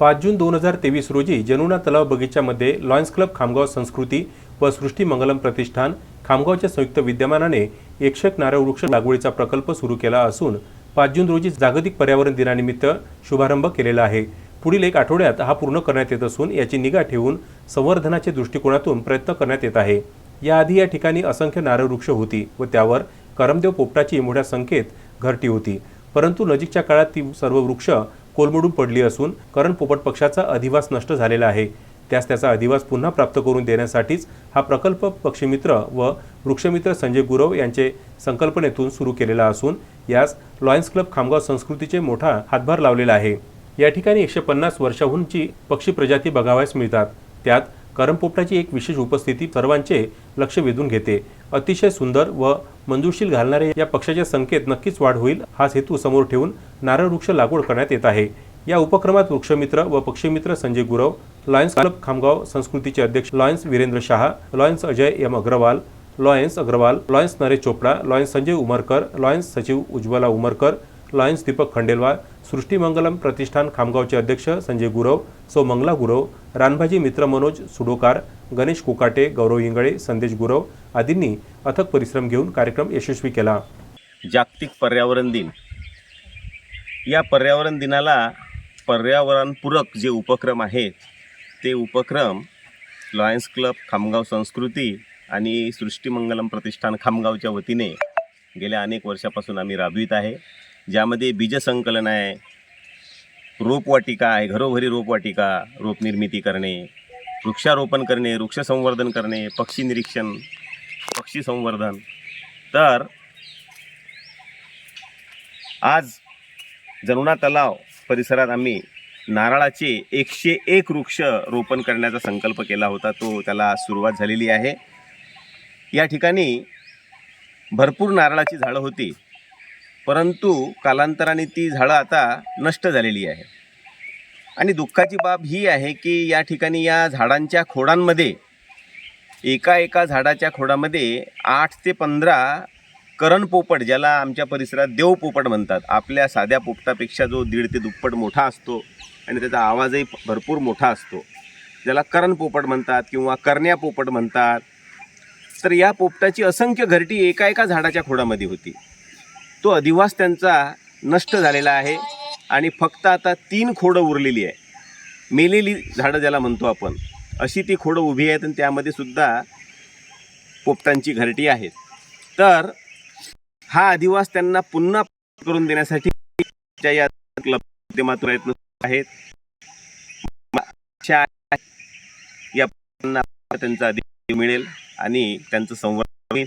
पाच जून दोन हजार तेवीस रोजी जनुना तलाव बगीच्यामध्ये लॉयन्स क्लब खामगाव संस्कृती व सृष्टी मंगलम प्रतिष्ठान खामगावच्या संयुक्त विद्यमानाने एकशेक नारळ वृक्ष लागवडीचा प्रकल्प सुरू केला असून पाच जून रोजी जागतिक पर्यावरण दिनानिमित्त शुभारंभ केलेला आहे. पुढील एक आठवड्यात हा पूर्ण करण्यात येत असून याची निगा ठेवून संवर्धनाच्या दृष्टिकोनातून प्रयत्न करण्यात येत आहे. याआधी या ठिकाणी असंख्य नारळ वृक्ष होती व त्यावर करमदेव पोपटाची मोठ्या संख्येत घरटी होती. परंतु नजीकच्या काळात ती सर्व वृक्ष कोलमडून पडली असून करण पोपट पक्षाचा अधिवास नष्ट झालेला आहे. त्यास त्याचा अधिवास पुन्हा प्राप्त करून देण्यासाठीच हा प्रकल्प पक्षीमित्र व वृक्षमित्र संजय गुरव यांचे संकल्पनेतून सुरू केलेला असून यास लॉयन्स क्लब खामगाव संस्कृतीचे मोठा हातभार लावलेला आहे. या ठिकाणी एकशे पन्नास वर्षाहूनची पक्षी प्रजाती बघावयास मिळतात. त्यात करमपोपटाची एक विशेष उपस्थिती सर्वांचे लक्ष वेधून घेते. अतिशय सुंदर व मंजूरशील घालणारे या पक्षाचे संख्येत नक्कीच वाढ होईल हाच हेतू समोर ठेवून नारळ वृक्ष लागवड करण्यात येत आहे. या उपक्रमात वृक्षमित्र व पक्षीमित्र संजय गुरव लॉयन्स क्लब खामगाव संस्कृतीचे अध्यक्ष Lions Virendra Shah Lions Ajay M Agrawal Lions Agrawal Lions Naresh Chopra Lions Sanjay Umarkar Lions सचिव उज्ज्वला उमरकर लॉयन्स दीपक खंडेलवाल सृष्टी मंगलम प्रतिष्ठान खामगावचे अध्यक्ष संजय गुरव सौ मंगला गुरव रानभाजी मित्र मनोज सुडोकार गणेश कोकाटे गौरव इंगळे संदेश गुरव आदींनी अथक परिश्रम घेऊन कार्यक्रम यशस्वी केला. जागतिक पर्यावरण दिन. या पर्यावरण दिनाला पर्यावरणपूरक जे उपक्रम आहेत ते उपक्रम लॉयन्स क्लब खामगाव संस्कृती आणि सृष्टीमंगलम प्रतिष्ठान खामगावच्या वतीने गेल्या अनेक वर्षापासून आम्ही राबवित आहे. ज्यामध्ये बीजसंकलन आहे रोपवाटिका आहे घरोघरी रोपवाटिका रोप निर्मिती करणे वृक्षारोपण करणे वृक्ष संवर्धन करणे पक्षी निरीक्षण पक्षी संवर्धन. तर आज जमुना तलाव परिसरात आम्ही नारळाचे एकशे एक वृक्ष रोपण करण्याचा संकल्प केला होता. तो त्याला सुरुवात झालेली आहे. या ठिकाणी भरपूर नारळाची झाडं होती. परंतु कालांतराने ती झाडं आता नष्ट झालेली आहे. आणि दुःखाची बाब ही आहे की या ठिकाणी या झाडांच्या खोडांमध्ये एका एका झाडाच्या खोडामध्ये आठ ते पंधरा करण पोपट ज्याला आमच्या परिसरात देव पोपट म्हणतात. आपल्या साध्या पोपटापेक्षा जो दीड ते दुप्पट मोठा असतो आणि त्याचा आवाजही भरपूर मोठा असतो ज्याला करण पोपट म्हणतात किंवा करण्या पोपट म्हणतात. तर या पोपटाची असंख्य घरटी एका एका झाडाच्या खोडामध्ये होती. तो अधिवास त्यांचा नष्ट झालेला आहे आणि फक्त आता तीन खोडं उरलेली आहे. मेलेली झाडं ज्याला म्हणतो आपण अशी ती खोडं उभी आहेत आणि त्यामध्ये सुद्धा पोपटांची घरटी आहेत. तर हा अधिवास त्यांना पुन्हा करून देण्यासाठी या प्रयत्न आहेत. या त्यांचा अधिक मिळेल आणि त्यांचं संवर्धन होईल.